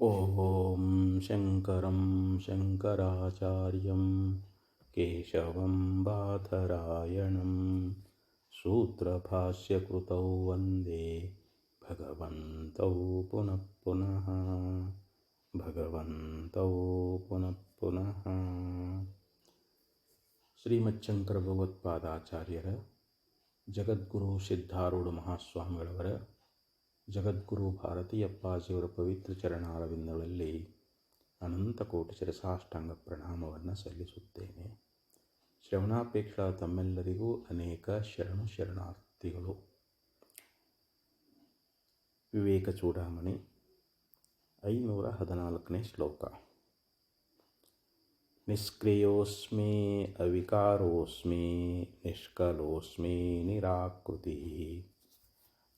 ॐ शङ्करं शङ्कराचार्यं केशवं बाथरायणं सूत्रभाष्यकृतौ वन्दे भगवन्तौ पुनः पुनः ಭಗವಂತೌ ಪುನಃ ಪುನಃ ಶ್ರೀಮಚ್ಚಂಕರ ಭಗವತ್ಪಾದಾಚಾರ್ಯರ ಜಗದ್ಗುರು ಸಿದ್ಧಾರೂಢ ಮಹಾಸ್ವಾಮಿಗಳವರ ಜಗದ್ಗುರು ಭಾರತೀಯಪ್ಪಾಜಿಯವರ ಪವಿತ್ರ ಚರಣಾರವಿಂದಗಳಲ್ಲಿ ಅನಂತ ಕೋಟಿ ಚರಸಾಷ್ಟಾಂಗ ಪ್ರಣಾಮವನ್ನು ಸಲ್ಲಿಸುತ್ತೇನೆ. ಶ್ರವಣಾಪೇಕ್ಷ ತಮ್ಮೆಲ್ಲರಿಗೂ ಅನೇಕ ಶರಣು ಶರಣಾರ್ಥಿಗಳು. ವಿವೇಕ ಚೂಡಾಮಣಿ, ಐನೂರ ಹದಿನಾಲ್ಕನೇ ಶ್ಲೋಕ. ನಿಷ್ಕ್ರಿಯೋಸ್ಮಿ ಅವಿಕಾರೋಸ್ಮಿ ನಿಷ್ಕಲೋಸ್ಮಿ ನಿರಾಕೃತಿ.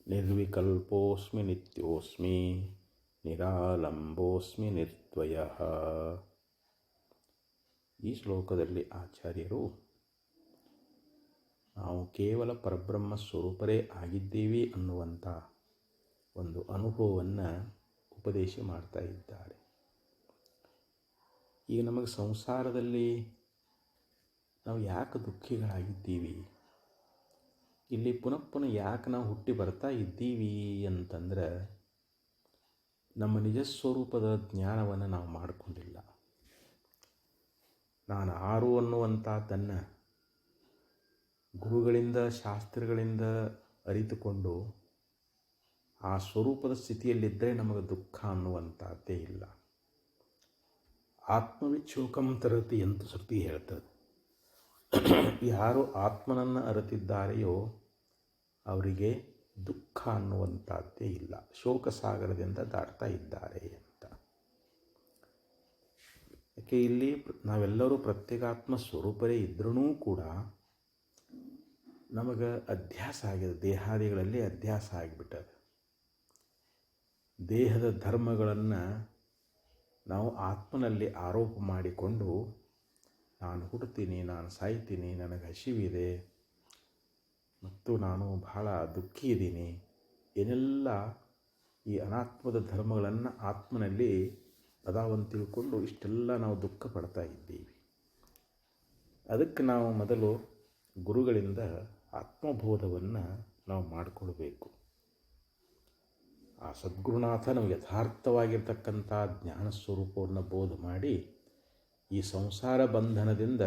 ನಿರ್ವಿಕಲ್ಪೋಸ್ಮಿ ನಿತ್ಯೋಸ್ಮಿ ನಿರಾಲಂಬೋಸ್ಮಿ ನಿರ್ದ್ವಯ ಈ ಶ್ಲೋಕದಲ್ಲಿ ಆಚಾರ್ಯರು, ನಾವು ಕೇವಲ ಪರಬ್ರಹ್ಮ ಸ್ವರೂಪರೇ ಆಗಿದ್ದೀವಿ ಅನ್ನುವಂಥ ಒಂದು ಅನುಭವವನ್ನು ಉಪದೇಶ ಮಾಡ್ತಾ ಇದ್ದಾರೆ. ಈಗ ನಮಗೆ ಸಂಸಾರದಲ್ಲಿ ನಾವು ಯಾಕೆ ದುಃಖಿಗಳಾಗಿದ್ದೀವಿ? ಇಲ್ಲಿ ಪುನಃ ಪುನಃ ಯಾಕೆ ನಾವು ಹುಟ್ಟಿ ಬರ್ತಾ ಇದ್ದೀವಿ ಅಂತಂದ್ರೆ ನಮ್ಮ ನಿಜ ಸ್ವರೂಪದ ಜ್ಞಾನವನ್ನು ನಾವು ಮಾಡಿಕೊಂಡಿಲ್ಲ. ನಾನು ಆರು ಅನ್ನುವಂಥ ತನ್ನ ಗುರುಗಳಿಂದ, ಶಾಸ್ತ್ರಗಳಿಂದ ಅರಿತುಕೊಂಡು ಆ ಸ್ವರೂಪದ ಸ್ಥಿತಿಯಲ್ಲಿದ್ದರೆ ನಮಗೆ ದುಃಖ ಅನ್ನುವಂಥದ್ದೇ ಇಲ್ಲ. ಆತ್ಮವಿಚ್ಛೋಕಂ ತರತಿ ಅಂತ ಶ್ರುತಿ ಹೇಳ್ತದೆ. ಯಾರು ಆತ್ಮನನ್ನು ಅರಿತಿದ್ದಾರೆಯೋ ಅವರಿಗೆ ದುಃಖ ಅನ್ನುವಂಥದ್ದೇ ಇಲ್ಲ. ಶೋಕ ಸಾಗರದಿಂದ ದಾಟ್ತಾ ಇದ್ದಾರೆ ಅಂತ. ಯಾಕೆ ಇಲ್ಲಿ ನಾವೆಲ್ಲರೂ ಪ್ರತ್ಯೇಕಾತ್ಮ ಸ್ವರೂಪರೇ ಇದ್ರೂ ಕೂಡ ನಮಗೆ ಅಧ್ಯಾಸ ಆಗಿದೆ. ದೇಹಾದಿಗಳಲ್ಲಿ ಅಧ್ಯಾಸ ಆಗಿಬಿಟ್ಟದೆ. ದೇಹದ ಧರ್ಮಗಳನ್ನು ನಾವು ಆತ್ಮನಲ್ಲಿ ಆರೋಪ ಮಾಡಿಕೊಂಡು, ನಾನು ಹುಡ್ತೀನಿ ನಾನು ಸಾಯ್ತೀನಿ, ನನಗೆ ಹಸಿವಿದೆ ಮತ್ತು ನಾನು ಬಹಳ ದುಃಖಿ ಇದ್ದೀನಿ. ಏನೆಲ್ಲ ಈ ಅನಾತ್ಮದ ಧರ್ಮಗಳನ್ನು ಆತ್ಮನಲ್ಲಿ ಅದಾವಂತ ತಿಳ್ಕೊಂಡು ಇಷ್ಟೆಲ್ಲ ನಾವು ದುಃಖ ಪಡ್ತಾ ಇದ್ದೀವಿ. ಅದಕ್ಕೆ ನಾವು ಮೊದಲು ಗುರುಗಳಿಂದ ಆತ್ಮಬೋಧವನ್ನು ನಾವು ಮಾಡಿಕೊಳ್ಬೇಕು. ಆ ಸದ್ಗುರುನಾಥ ನಮಗೆ ಯಥಾರ್ಥವಾಗಿರ್ತಕ್ಕಂಥ ಜ್ಞಾನ ಸ್ವರೂಪವನ್ನು ಬೋಧ ಮಾಡಿ ಈ ಸಂಸಾರ ಬಂಧನದಿಂದ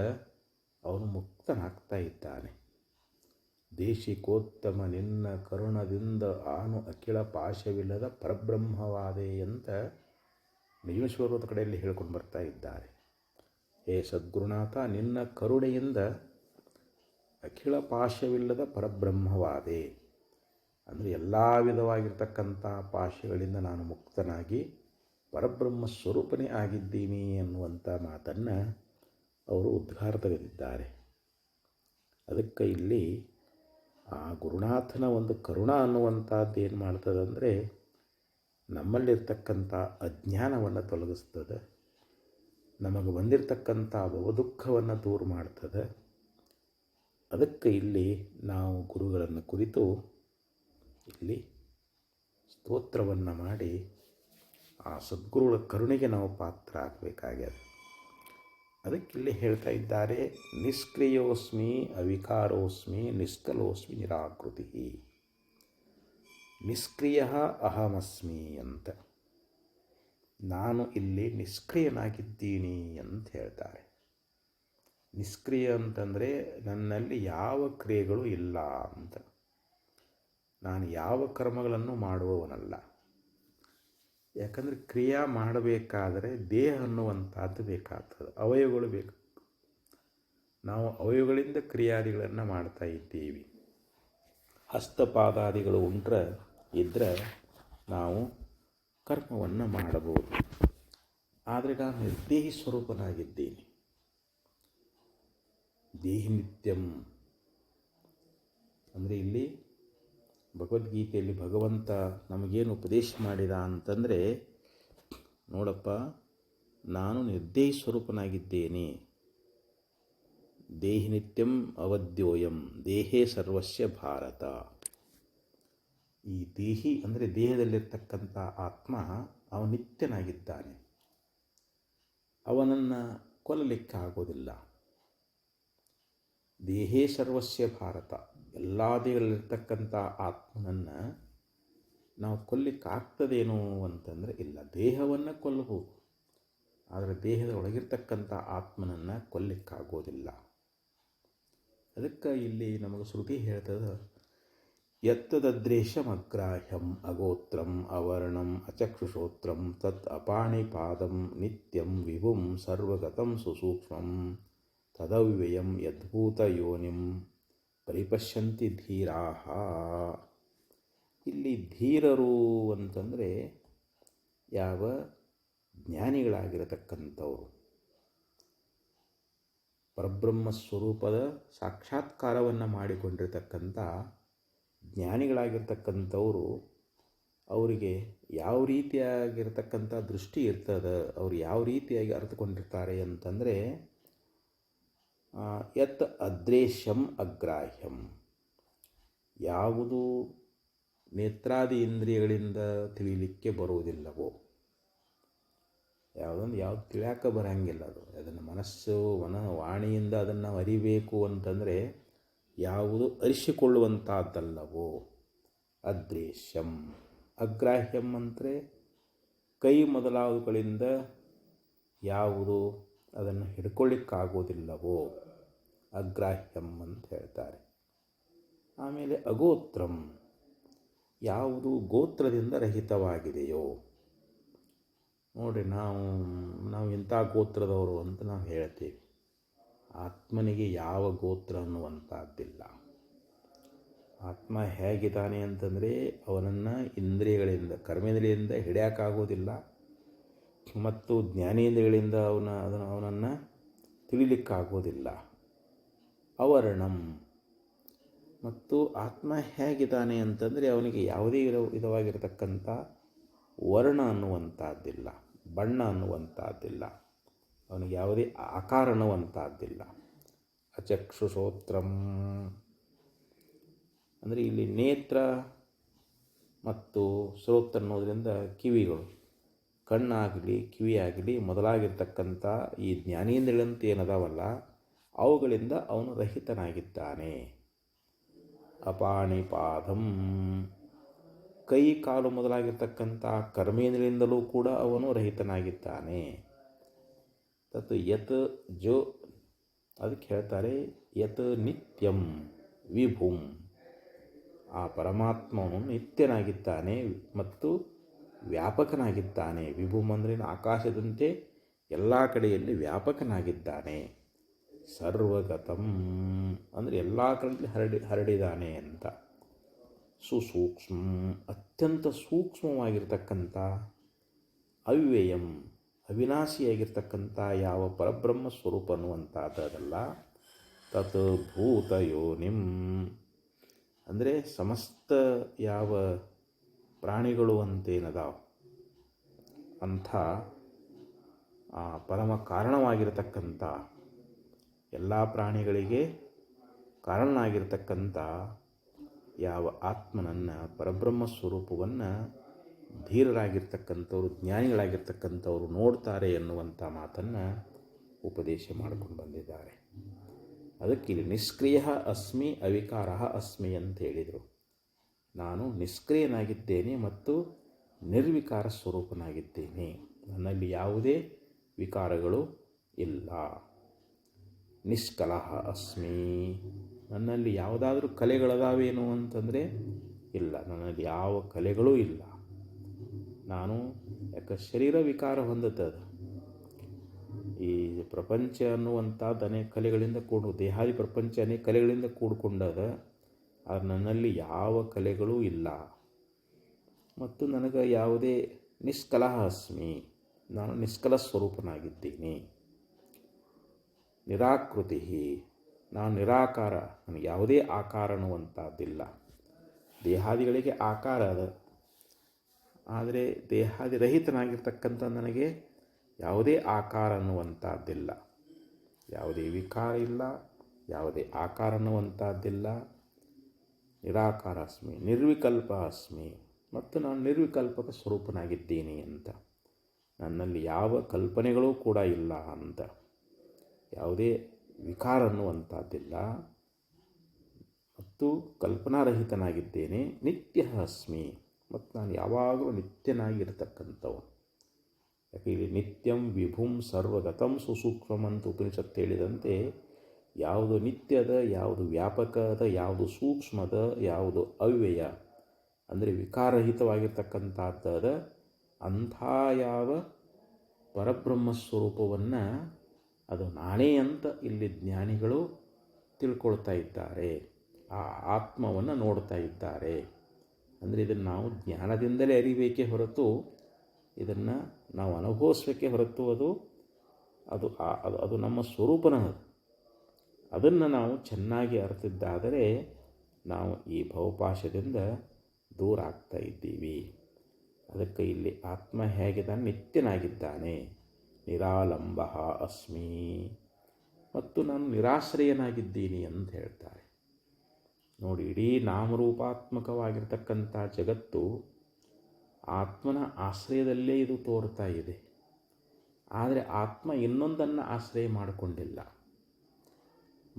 ಅವನು ಮುಕ್ತನಾಗ್ತಾ ಇದ್ದಾನೆ. ದೇಶಿಕೋತ್ತಮ ನಿನ್ನ ಕರುಣದಿಂದ ಆನು ಅಖಿಳ ಪಾಶವಿಲ್ಲದ ಪರಬ್ರಹ್ಮವಾದೆ ಅಂತ ನಿಜಮೇಶ್ವರದ ಕಡೆಯಲ್ಲಿ ಹೇಳ್ಕೊಂಡು ಬರ್ತಾ ಇದ್ದಾರೆ. ಹೇ ಸದ್ಗುರುನಾಥ, ನಿನ್ನ ಕರುಣೆಯಿಂದ ಅಖಿಳ ಪಾಶವಿಲ್ಲದ ಪರಬ್ರಹ್ಮವಾದೆ. ಅಂದರೆ ಎಲ್ಲ ವಿಧವಾಗಿರ್ತಕ್ಕಂಥ ಪಾಶಗಳಿಂದ ನಾನು ಮುಕ್ತನಾಗಿ ಪರಬ್ರಹ್ಮ ಸ್ವರೂಪನೇ ಆಗಿದ್ದೀನಿ ಅನ್ನುವಂಥ ಮಾತನ್ನು ಅವರು ಉದ್ಘಾರತಗದಿದ್ದಾರೆ ಅದಕ್ಕೆ ಇಲ್ಲಿ ಆ ಗುರುನಾಥನ ಒಂದು ಕರುಣ ಅನ್ನುವಂಥದ್ದು ಏನು ಮಾಡ್ತದಂದರೆ ನಮ್ಮಲ್ಲಿರ್ತಕ್ಕಂಥ ಅಜ್ಞಾನವನ್ನು ತೊಲಗಿಸ್ತದೆ. ನಮಗೆ ಬಂದಿರತಕ್ಕಂಥ ಭವದುಃಖವನ್ನು ದೂರ ಮಾಡ್ತದೆ. ಅದಕ್ಕೆ ಇಲ್ಲಿ ನಾವು ಗುರುಗಳನ್ನು ಕುರಿತು ಇಲ್ಲಿ ಸ್ತೋತ್ರವನ್ನು ಮಾಡಿ ಆ ಸದ್ಗುರುಗಳ ಕರುಣೆಗೆ ನಾವು ಪಾತ್ರ ಆಗಬೇಕಾಗ್ಯದ. ಅದಕ್ಕಿಲ್ಲಿ ಹೇಳ್ತಾ ಇದ್ದಾರೆ, ನಿಷ್ಕ್ರಿಯೋಸ್ಮಿ ಅವಿಕಾರೋಸ್ಮಿ ನಿಷ್ಕಲೋಸ್ಮಿ ನಿರಾಕೃತಿ ನಿಷ್ಕ್ರಿಯ ಅಹಮಸ್ಮಿ ಅಂತ. ನಾನು ಇಲ್ಲಿ ನಿಷ್ಕ್ರಿಯನಾಗಿದ್ದೀನಿ ಅಂತ ಹೇಳ್ತಾರೆ. ನಿಷ್ಕ್ರಿಯ ಅಂತಂದರೆ ನನ್ನಲ್ಲಿ ಯಾವ ಕ್ರಿಯೆಗಳು ಇಲ್ಲ ಅಂತ. ನಾನು ಯಾವ ಕರ್ಮಗಳನ್ನು ಮಾಡುವವನಲ್ಲ. ಯಾಕಂದರೆ ಕ್ರಿಯಾ ಮಾಡಬೇಕಾದರೆ ದೇಹ ಅನ್ನುವಂಥದ್ದು ಬೇಕಾಗ್ತದೆ. ಅವಯವಗಳು ಬೇಕು. ನಾವು ಅವಯವಗಳಿಂದ ಕ್ರಿಯಾದಿಗಳನ್ನು ಮಾಡ್ತಾ ಇದ್ದೀವಿ. ಹಸ್ತಪಾದಾದಿಗಳು ಉಂಟ್ರ ಇದ್ದರೆ ನಾವು ಕರ್ಮವನ್ನು ಮಾಡಬಹುದು. ಆದರೆ ನಾನು ದೇಹಿ ಸ್ವರೂಪನಾಗಿದ್ದೇನೆ. ದೇಹಿ ನಿತ್ಯಂ. ಅಂದರೆ ಇಲ್ಲಿ ಭಗವದ್ಗೀತೆಯಲ್ಲಿ ಭಗವಂತ ನಮಗೇನು ಉಪದೇಶ ಮಾಡಿದ ಅಂತಂದರೆ, ನೋಡಪ್ಪ, ನಾನು ನಿರ್ದೇಶ ಸ್ವರೂಪನಾಗಿದ್ದೇನೆ. ದೇಹಿ ನಿತ್ಯಂ ಅವಧ್ಯೋಯಂ ದೇಹೇ ಸರ್ವಸ್ಯ ಭಾರತ. ಈ ದೇಹಿ ಅಂದರೆ ದೇಹದಲ್ಲಿರ್ತಕ್ಕಂಥ ಆತ್ಮ ಅವನಿತ್ಯನಾಗಿದ್ದಾನೆ. ನಿತ್ಯನಾಗಿದ್ದಾನೆ ಅವನನ್ನು ಕೊಲ್ಲಲಿಕ್ಕೆ ಆಗೋದಿಲ್ಲ ದೇಹೇ ಸರ್ವಸ್ಯ ಭಾರತ. ಎಲ್ಲ ದೇಹಗಳಲ್ಲಿರ್ತಕ್ಕಂಥ ಆತ್ಮನನ್ನು ನಾವು ಕೊಲ್ಲಿಕ್ಕಾಗ್ತದೇನೋ ಅಂತಂದರೆ ಇಲ್ಲ, ದೇಹವನ್ನು ಕೊಲ್ಲಬಹುದು. ಆದರೆ ದೇಹದ ಒಳಗಿರ್ತಕ್ಕಂಥ ಆತ್ಮನನ್ನು ಕೊಲ್ಲಿಕ್ಕಾಗೋದಿಲ್ಲ. ಅದಕ್ಕೆ ಇಲ್ಲಿ ನಮಗೆ ಶ್ರುತಿ ಹೇಳ್ತದೆ ಯತ್ತದದ್ರೇಶಮಗ್ರಾಹ್ಯಂ ಅಗೋತ್ರಂ ಅವರ್ಣಂ ಅಚಕ್ಷುಷೋತ್ರಂ ತತ್ ಅಪಾಣಿಪಾದಂ ನಿತ್ಯಂ ವಿಭುಂ ಸರ್ವಗತಂ ಸುಸೂಕ್ಷ್ಮಂ. ತದವ್ಯಯಂ ಯದ್ಭೂತಯೋನಿಂ ಪರಿಪಶ್ಯಂತಿ ಧೀರಾಹ ಇಲ್ಲಿ ಧೀರರು ಅಂತಂದರೆ ಯಾವ ಜ್ಞಾನಿಗಳಾಗಿರತಕ್ಕಂಥವರು. ಪರಬ್ರಹ್ಮ ಸ್ವರೂಪದ ಸಾಕ್ಷಾತ್ಕಾರವನ್ನು ಮಾಡಿಕೊಂಡಿರತಕ್ಕಂಥ ಜ್ಞಾನಿಗಳಾಗಿರ್ತಕ್ಕಂಥವರು, ಅವರಿಗೆ ಯಾವ ರೀತಿಯಾಗಿರ್ತಕ್ಕಂಥ ದೃಷ್ಟಿ ಇರ್ತದೆ, ಅವ್ರು ಯಾವ ರೀತಿಯಾಗಿ ಅರ್ಥಕೊಂಡಿರ್ತಾರೆ ಅಂತಂದರೆ ಯತ್ ಅದ್ರೇಶ್ಯಂ ಅಗ್ರಾಹ್ಯಂ. ಯಾವುದು ನೇತ್ರಾದಿ ಇಂದ್ರಿಯಗಳಿಂದ ತಿಳಿಯಲಿಕ್ಕೆ ಬರುವುದಿಲ್ಲವೋ? ಯಾವುದೊಂದು ಯಾವ್ದು ತಿಳಿಯಾಕ ಬರಂಗಿಲ್ಲ ಅದು. ಅದನ್ನು ಮನಸ್ಸು, ಮನ ವಾಣಿಯಿಂದ ಅದನ್ನು ಅರಿಬೇಕು ಅಂತಂದರೆ ಯಾವುದು ಅರಿಸಿಕೊಳ್ಳುವಂಥದ್ದಲ್ಲವೋ ಅದೃಶ್ಯಂ ಅಗ್ರಾಹ್ಯಂ ಅಂದರೆ ಕೈ ಮೊದಲಾದವುಗಳಿಂದ ಯಾವುದು ಅದನ್ನು ಹಿಡ್ಕೊಳ್ಳಿಕ್ಕಾಗೋದಿಲ್ಲವೋ ಅಗ್ರಾಹ್ಯಂ ಅಂತ ಹೇಳ್ತಾರೆ. ಆಮೇಲೆ ಅಗೋತ್ರಂ. ಯಾವುದು ಗೋತ್ರದಿಂದ ರಹಿತವಾಗಿದೆಯೋ? ನೋಡಿ, ನಾವು ನಾವು ಇಂಥ ಗೋತ್ರದವರು ಅಂತ ನಾವು ಹೇಳ್ತೀವಿ. ಆತ್ಮನಿಗೆ ಯಾವ ಗೋತ್ರ ಅನ್ನುವಂಥದ್ದಿಲ್ಲ. ಆತ್ಮ ಹೇಗಿದ್ದಾನೆ ಅಂತಂದರೆ ಅವನನ್ನು ಇಂದ್ರಿಯಗಳಿಂದ, ಕರ್ಮೇಂದ್ರಿಯಿಂದ ಹಿಡಿಯೋಕ್ಕಾಗೋದಿಲ್ಲ ಮತ್ತು ಜ್ಞಾನೇಂದ್ರಿಯಗಳಿಂದ ಅವನ, ಅದನ್ನು ಅವನನ್ನು ತಿಳಿಲಿಕ್ಕಾಗೋದಿಲ್ಲ. ಅವರ್ಣಂ. ಮತ್ತು ಆತ್ಮ ಹೇಗಿದ್ದಾನೆ ಅಂತಂದರೆ ಅವನಿಗೆ ಯಾವುದೇ ಇರೋ, ವಿಧವಾಗಿರತಕ್ಕಂಥ ವರ್ಣ ಅನ್ನುವಂಥದ್ದಿಲ್ಲ, ಬಣ್ಣ ಅನ್ನುವಂಥದ್ದಿಲ್ಲ, ಅವನಿಗೆ ಯಾವುದೇ ಆಕಾರ ಅನ್ನುವಂಥದ್ದಿಲ್ಲ. ಅಚಕ್ಷುಷೋತ್ರಂ ಅಂದರೆ ಇಲ್ಲಿ ನೇತ್ರ ಮತ್ತು ಸ್ರೋತ್ರ ಅನ್ನೋದರಿಂದ ಕಿವಿಗಳು. ಕಣ್ಣಾಗಲಿ, ಕಿವಿಯಾಗಲಿ ಮೊದಲಾಗಿರ್ತಕ್ಕಂಥ ಈ ಜ್ಞಾನೇಂದ್ರಿಯಂತೆ ಏನದಾವಲ್ಲ, ಅವುಗಳಿಂದ ಅವನು ರಹಿತನಾಗಿದ್ದಾನೆ. ಅಪಾಣಿಪಾದಂ ಕೈ ಕಾಲು ಮೊದಲಾಗಿರ್ತಕ್ಕಂಥ ಕರ್ಮೇಂದ್ರಿಯಿಂದಲೂ ಕೂಡ ಅವನು ರಹಿತನಾಗಿದ್ದಾನೆ. ತತ್ ಯತ್ ಜೋ, ಅದಕ್ಕೆ ಹೇಳ್ತಾರೆ, ಯತ್ ನಿತ್ಯಂ ವಿಭುಂ. ಆ ಪರಮಾತ್ಮನು ನಿತ್ಯನಾಗಿದ್ದಾನೆ ಮತ್ತು ವ್ಯಾಪಕನಾಗಿದ್ದಾನೆ. ವಿಭುಂ ಅಂದ್ರೇನು ಆಕಾಶದಂತೆ ಎಲ್ಲ ಕಡೆಯಲ್ಲಿ ವ್ಯಾಪಕನಾಗಿದ್ದಾನೆ. ಸರ್ವಗತಂ ಅಂದರೆ ಎಲ್ಲ ಕಡೆಯಲ್ಲಿ ಹರಡಿ, ಹರಡಿದಾನೆ ಅಂತ. ಸುಸೂಕ್ಷ್ಮ, ಅತ್ಯಂತ ಸೂಕ್ಷ್ಮವಾಗಿರ್ತಕ್ಕಂಥ, ಅವ್ಯಯಂ, ಅವಿನಾಶಿಯಾಗಿರ್ತಕ್ಕಂಥ ಯಾವ ಪರಬ್ರಹ್ಮ ಸ್ವರೂಪ ಅನ್ನುವಂಥದ್ದಲ್ಲ ತತ್ ಭೂತಯೋನಿಂ. ಅಂದರೆ ಸಮಸ್ತ ಯಾವ ಪ್ರಾಣಿಗಳು ಅಂತೇನದಾವ ಅಂಥ ಆ ಪರಮ ಕಾರಣವಾಗಿರತಕ್ಕಂಥ ಎಲ್ಲ ಪ್ರಾಣಿಗಳಿಗೆ ಕಾರಣನಾಗಿರ್ತಕ್ಕಂಥ ಯಾವ ಆತ್ಮನನ್ನು ಪರಬ್ರಹ್ಮ ಸ್ವರೂಪವನ್ನು ಧೀರರಾಗಿರ್ತಕ್ಕಂಥವ್ರು, ಜ್ಞಾನಿಗಳಾಗಿರ್ತಕ್ಕಂಥವ್ರು ನೋಡ್ತಾರೆ ಎನ್ನುವಂಥ ಮಾತನ್ನು ಉಪದೇಶ ಮಾಡ್ಕೊಂಡು ಬಂದಿದ್ದಾರೆ. ಅದಕ್ಕೆ ಇಲ್ಲಿ ನಿಷ್ಕ್ರಿಯ ಅಸ್ಮಿ ಅವಿಕಾರ ಅಸ್ಮಿ ಅಂತ ಹೇಳಿದರು. ನಾನು ನಿಷ್ಕ್ರಿಯನಾಗಿದ್ದೇನೆ ಮತ್ತು ನಿರ್ವಿಕಾರ ಸ್ವರೂಪನಾಗಿದ್ದೇನೆ. ನನ್ನಲ್ಲಿ ಯಾವುದೇ ವಿಕಾರಗಳು ಇಲ್ಲ. ನಿಷ್ಕಲಹ ಅಸ್ಮಿ. ನನ್ನಲ್ಲಿ ಯಾವುದಾದ್ರೂ ಕಲೆಗಳದಾವೇನು ಅಂತಂದರೆ ಇಲ್ಲ. ನನ್ನಲ್ಲಿ ಯಾವ ಕಲೆಗಳೂ ಇಲ್ಲ. ನಾನು ಯಾಕೆ ಶರೀರ ವಿಕಾರ ಹೊಂದುತ್ತದೆ ಈ ಪ್ರಪಂಚ ಅನ್ನುವಂಥದ್ದು ಅನೇಕ ಕಲೆಗಳಿಂದ ಕೂಡು, ದೇಹಾದಿ ಪ್ರಪಂಚ ಅನೇಕ ಕಲೆಗಳಿಂದ ಕೂಡಿಕೊಂಡದ. ಆದರೆ ನನ್ನಲ್ಲಿ ಯಾವ ಕಲೆಗಳೂ ಇಲ್ಲ. ಮತ್ತು ನನಗೆ ಯಾವುದೇ ನಿಷ್ಕಲಹ ಅಸ್ಮಿ. ನಾನು ನಿಷ್ಕಲ ಸ್ವರೂಪನಾಗಿದ್ದೀನಿ. ನಿರಾಕೃತಿ ನಾನು ನಿರಾಕಾರ. ನನಗೆ ಯಾವುದೇ ಆಕಾರ ಅನ್ನುವಂಥದ್ದಿಲ್ಲ ದೇಹಾದಿಗಳಿಗೆ ಆಕಾರ ಅದ. ಆದರೆ ದೇಹಾದಿ ರಹಿತನಾಗಿರ್ತಕ್ಕಂಥ ನನಗೆ ಯಾವುದೇ ಆಕಾರ ಅನ್ನುವಂಥದ್ದಿಲ್ಲ. ಯಾವುದೇ ವಿಕಾರ ಇಲ್ಲ. ಯಾವುದೇ ಆಕಾರ ಅನ್ನುವಂಥದ್ದಿಲ್ಲ. ನಿರಾಕಾರ ಅಸ್ಮಿ ನಿರ್ವಿಕಲ್ಪ ಅಸ್ಮಿ ಮತ್ತು ನಾನು ನಿರ್ವಿಕಲ್ಪಕ ಸ್ವರೂಪನಾಗಿದ್ದೀನಿ ಅಂತ. ನನ್ನಲ್ಲಿ ಯಾವ ಕಲ್ಪನೆಗಳೂ ಕೂಡ ಇಲ್ಲ ಅಂತ. ಯಾವುದೇ ವಿಕಾರ ಅನ್ನುವಂಥದ್ದಿಲ್ಲ. ಮತ್ತು ಕಲ್ಪನಾರಹಿತನಾಗಿದ್ದೇನೆ ನಿತ್ಯ ಅಸ್ಮಿ ಮತ್ತು ನಾನು ಯಾವಾಗಲೂ ನಿತ್ಯನಾಗಿರ್ತಕ್ಕಂಥವು ಯಾಕೆ, ಇಲ್ಲಿ ನಿತ್ಯಂ ವಿಭುಂ ಸರ್ವಗತಂ ಸುಸೂಕ್ಷ್ಮಂ ಅಂತ ಉಪನಿಷತ್ತು ಹೇಳಿದಂತೆ ಯಾವುದು ನಿತ್ಯದ, ಯಾವುದು ವ್ಯಾಪಕದ, ಯಾವುದು ಸೂಕ್ಷ್ಮದ, ಯಾವುದು ಅವ್ಯಯ. ಅಂದರೆ ವಿಕಾರರಹಿತವಾಗಿರ್ತಕ್ಕಂಥದ್ದದ ಅಂಥ ಯಾವ ಪರಬ್ರಹ್ಮ ಸ್ವರೂಪವನ್ನು ಅದು ನಾನೇ ಅಂತ ಇಲ್ಲಿ ಜ್ಞಾನಿಗಳು ತಿಳ್ಕೊಳ್ತಾ ಇದ್ದಾರೆ. ಆ ಆತ್ಮವನ್ನು ನೋಡ್ತಾ ಇದ್ದಾರೆ. ಅಂದರೆ ಇದನ್ನು ನಾವು ಜ್ಞಾನದಿಂದಲೇ ಅರಿಬೇಕೇ ಹೊರತು ಇದನ್ನು ನಾವು ಅನುಭವಿಸ್ಬೇಕೇ ಹೊರತು ಅದು ಅದು ಅದು ಅದು ನಮ್ಮ ಸ್ವರೂಪನ ಅದನ್ನು ನಾವು ಚೆನ್ನಾಗಿ ಅರ್ಥಿದ್ದಾದರೆ ನಾವು ಈ ಭವಪಾಶದಿಂದ ದೂರ ಆಗ್ತಾ ಇದ್ದೀವಿ. ಅದಕ್ಕೆ ಇಲ್ಲಿ ಆತ್ಮ ಹೇಗಿದ್ದಾನೆ ನಿತ್ಯನಾಗಿದ್ದಾನೆ. ನಿರಾಲಂಬ ಅಸ್ಮಿ. ಮತ್ತು ನಾನು ನಿರಾಶ್ರಯನಾಗಿದ್ದೀನಿ ಅಂತ ಹೇಳ್ತಾರೆ. ನೋಡಿ, ಇಡೀ ನಾಮರೂಪಾತ್ಮಕವಾಗಿರ್ತಕ್ಕಂಥ ಜಗತ್ತು ಆತ್ಮನ ಆಶ್ರಯದಲ್ಲೇ ಇದು ತೋರ್ತಾ ಇದೆ. ಆದರೆ ಆತ್ಮ ಇನ್ನೊಂದನ್ನು ಆಶ್ರಯ ಮಾಡಿಕೊಂಡಿಲ್ಲ.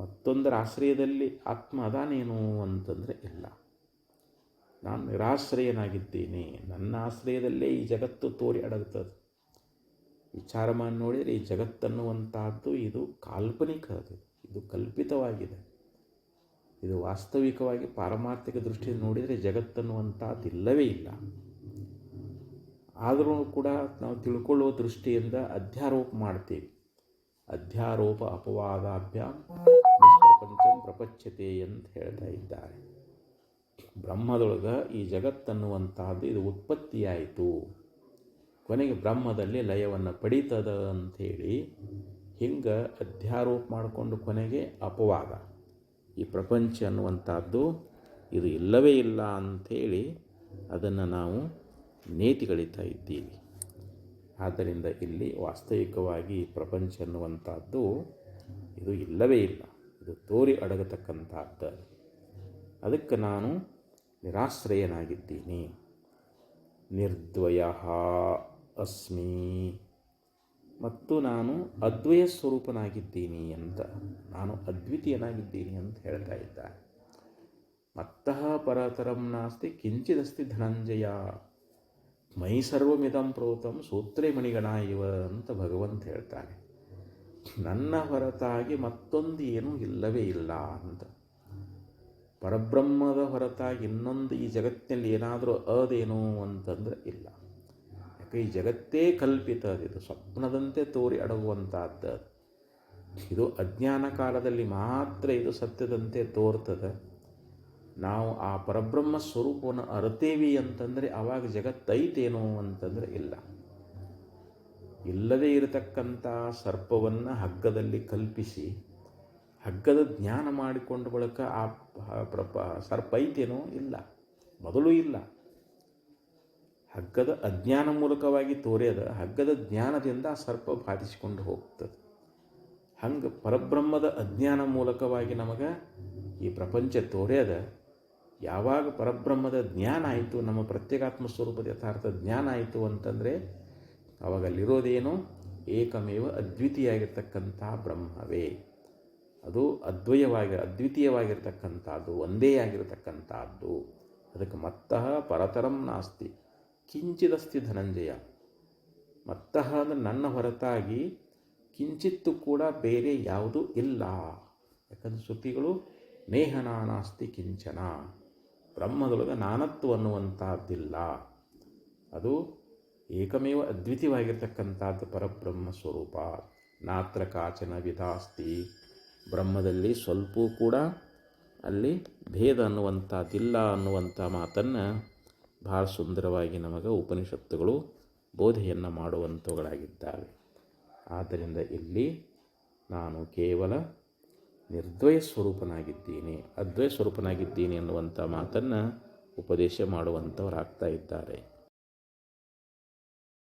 ಮತ್ತೊಂದರ ಆಶ್ರಯದಲ್ಲಿ ಆತ್ಮ ಅದಾನೇನು ಅಂತಂದರೆ ಇಲ್ಲ. ನಾನು ನಿರಾಶ್ರಯನಾಗಿದ್ದೇನೆ. ನನ್ನ ಆಶ್ರಯದಲ್ಲೇ ಈ ಜಗತ್ತು ತೋರಿ ಅಡಗುತ್ತದೆ. ವಿಚಾರ ಮಾಡಿ ನೋಡಿದರೆ ಈ ಜಗತ್ತನ್ನುವಂತಹದ್ದು ಇದು ಕಾಲ್ಪನಿಕ ಅದು. ಇದು ಕಲ್ಪಿತವಾಗಿದೆ. ಇದು ವಾಸ್ತವಿಕವಾಗಿ ಪಾರಮಾರ್ಥಿಕ ದೃಷ್ಟಿಯಿಂದ ನೋಡಿದರೆ ಜಗತ್ತನ್ನುವಂಥದ್ದು ಇಲ್ಲವೇ ಇಲ್ಲ. ಆದರೂ ಕೂಡ ನಾವು ತಿಳ್ಕೊಳ್ಳುವ ದೃಷ್ಟಿಯಿಂದ ಅಧ್ಯಾರೋಪ ಮಾಡ್ತೀವಿ. ಅಧ್ಯಾರೋಪ ಅಪವಾದಾಭ್ಯಾಂ ನಿಷ್ಪ್ರಪಂಚಂ ಪ್ರಪಂಚತೆ ಅಂತ ಹೇಳ್ತಾ ಇದ್ದಾರೆ. ಬ್ರಹ್ಮದೊಳಗೆ ಈ ಜಗತ್ತನ್ನುವಂತಹದ್ದು ಇದು ಉತ್ಪತ್ತಿಯಾಯಿತು. ಕೊನೆಗೆ ಬ್ರಹ್ಮದಲ್ಲಿ ಲಯವನ್ನು ಪಡೀತದ ಅಂಥೇಳಿ ಹಿಂಗೆ ಅಧ್ಯಾರೋಪ ಮಾಡಿಕೊಂಡು ಕೊನೆಗೆ ಅಪವಾದ. ಈ ಪ್ರಪಂಚ ಅನ್ನುವಂಥದ್ದು ಇದು ಇಲ್ಲವೇ ಇಲ್ಲ ಅಂಥೇಳಿ ಅದನ್ನು ನಾವು ನೇತಿಗಳಿತಾ ಇದ್ದೀವಿ. ಆದ್ದರಿಂದ ಇಲ್ಲಿ ವಾಸ್ತವಿಕವಾಗಿ ಪ್ರಪಂಚ ಅನ್ನುವಂಥದ್ದು ಇದು ಇಲ್ಲವೇ ಇಲ್ಲ. ಇದು ತೋರಿ ಅಡಗತಕ್ಕಂಥದ್ದು. ಅದಕ್ಕೆ ನಾನು ನಿರಾಶ್ರಯನಾಗಿದ್ದೀನಿ. ನಿರ್ದ್ವಯ ಅಸ್ಮಿ. ಮತ್ತು ನಾನು ಅದ್ವಯ ಸ್ವರೂಪನಾಗಿದ್ದೀನಿ ಅಂತ, ನಾನು ಅದ್ವಿತೀಯನಾಗಿದ್ದೀನಿ ಅಂತ ಹೇಳ್ತಾ ಇದ್ದಾನೆ. ಮತ್ತಃ ಪರತರಂ ನಾಸ್ತಿ ಕಿಂಚಿದಸ್ತಿ ಧನಂಜಯ. ಮೈ ಸರ್ವಮಿದಂ ಪ್ರೋತಂ ಸೂತ್ರೇ ಮಣಿಗಣ ಇವ ಅಂತ ಭಗವಂತ ಹೇಳ್ತಾನೆ. ನನ್ನ ಹೊರತಾಗಿ ಮತ್ತೊಂದು ಏನೂ ಇಲ್ಲವೇ ಇಲ್ಲ ಅಂತ. ಪರಬ್ರಹ್ಮದ ಹೊರತಾಗಿ ಇನ್ನೊಂದು ಈ ಜಗತ್ತಿನಲ್ಲಿ ಏನಾದರೂ ಅದೇನು ಅಂತಂದರೆ ಇಲ್ಲ. ಯಾಕೆ ಈ ಜಗತ್ತೇ ಕಲ್ಪಿತ ಅದಿದು ಸ್ವಪ್ನದಂತೆ ತೋರಿ ಅಡಗುವಂಥದ್ದು ಇದು ಅಜ್ಞಾನ ಕಾಲದಲ್ಲಿ ಮಾತ್ರ ಇದು ಸತ್ಯದಂತೆ ತೋರ್ತದೆ. ನಾವು ಆ ಪರಬ್ರಹ್ಮ ಸ್ವರೂಪವನ್ನು ಅರಿತೇವಿ ಅಂತಂದರೆ ಆವಾಗ ಜಗತ್ತೈತೇನೋ ಅಂತಂದರೆ ಇಲ್ಲ. ಇಲ್ಲದೇ ಇರತಕ್ಕಂಥ ಸರ್ಪವನ್ನು ಹಗ್ಗದಲ್ಲಿ ಕಲ್ಪಿಸಿ ಹಗ್ಗದ ಜ್ಞಾನ ಮಾಡಿಕೊಂಡ ಬಳಿಕ ಆ ಪ್ರಪ ಸರ್ಪ ಐತೇನೋ ಇಲ್ಲ. ಮೊದಲು ಇಲ್ಲ. ಹಗ್ಗದ ಅಜ್ಞಾನ ಮೂಲಕವಾಗಿ ತೋರ್ಯದ ಹಗ್ಗದ ಜ್ಞಾನದಿಂದ ಆ ಸರ್ಪ ಬಾಧಿಸಿಕೊಂಡು ಹೋಗ್ತದೆ. ಹಂಗೆ ಪರಬ್ರಹ್ಮದ ಅಜ್ಞಾನ ಮೂಲಕವಾಗಿ ನಮಗೆ ಈ ಪ್ರಪಂಚ ತೋರ್ಯದ ಯಾವಾಗ ಪರಬ್ರಹ್ಮದ ಜ್ಞಾನ ಆಯಿತು, ನಮ್ಮ ಪ್ರತ್ಯೇಕಾತ್ಮ ಸ್ವರೂಪದ ಯಥಾರ್ಥ ಜ್ಞಾನ ಆಯಿತು ಅಂತಂದರೆ ಅವಾಗ ಅಲ್ಲಿರೋದೇನು ಏಕಮೇವ ಅದ್ವಿತೀಯಾಗಿರ್ತಕ್ಕಂಥ ಬ್ರಹ್ಮವೇ. ಅದು ಅದ್ವಯವಾಗಿ, ಅದ್ವಿತೀಯವಾಗಿರ್ತಕ್ಕಂಥದ್ದು, ಒಂದೇ ಆಗಿರತಕ್ಕಂಥದ್ದು. ಅದಕ್ಕೆ ಮತ್ತಃ ಪರತರಂ ನಾಸ್ತಿ. ಕಿಂಚಿದಸ್ತಿ ಧನಂಜಯ. ಮತ್ತಃ ಅಂದರೆ ನನ್ನ ಹೊರತಾಗಿ ಕಿಂಚಿತ್ತು ಕೂಡ ಬೇರೆ ಯಾವುದೂ ಇಲ್ಲ. ಯಾಕಂದರೆ ಶ್ರುತಿಗಳು, ನೇಹನ ನಾಸ್ತಿ ಕಿಂಚನ. ಬ್ರಹ್ಮದೊಳಗೆ ನಾನತ್ವ ಅನ್ನುವಂಥದ್ದಿಲ್ಲ. ಅದು ಏಕಮೇವ ಅದ್ವಿತೀಯವಾಗಿರ್ತಕ್ಕಂಥದ್ದು ಪರಬ್ರಹ್ಮ ಸ್ವರೂಪ. ನಾತ್ರ ಕಾಚನ ವಿಧಾಸ್ತಿ. ಬ್ರಹ್ಮದಲ್ಲಿ ಸ್ವಲ್ಪ ಕೂಡ ಅಲ್ಲಿ ಭೇದ ಅನ್ನುವಂಥದ್ದಿಲ್ಲ ಅನ್ನುವಂಥ ಮಾತನ್ನು ಭಾಳ ಸುಂದರವಾಗಿ ನಮಗೆ ಉಪನಿಷತ್ತುಗಳು ಬೋಧೆಯನ್ನು ಮಾಡುವಂಥವುಗಳಾಗಿದ್ದಾವೆ. ಆದ್ದರಿಂದ ಇಲ್ಲಿ ನಾನು ಕೇವಲ ನಿರ್ದ್ವಯ ಸ್ವರೂಪನಾಗಿದ್ದೀನಿ, ಅದ್ವಯ ಸ್ವರೂಪನಾಗಿದ್ದೀನಿ ಅನ್ನುವಂಥ ಮಾತನ್ನು ಉಪದೇಶ ಮಾಡುವಂಥವರಾಗ್ತಾ ಇದ್ದಾರೆ.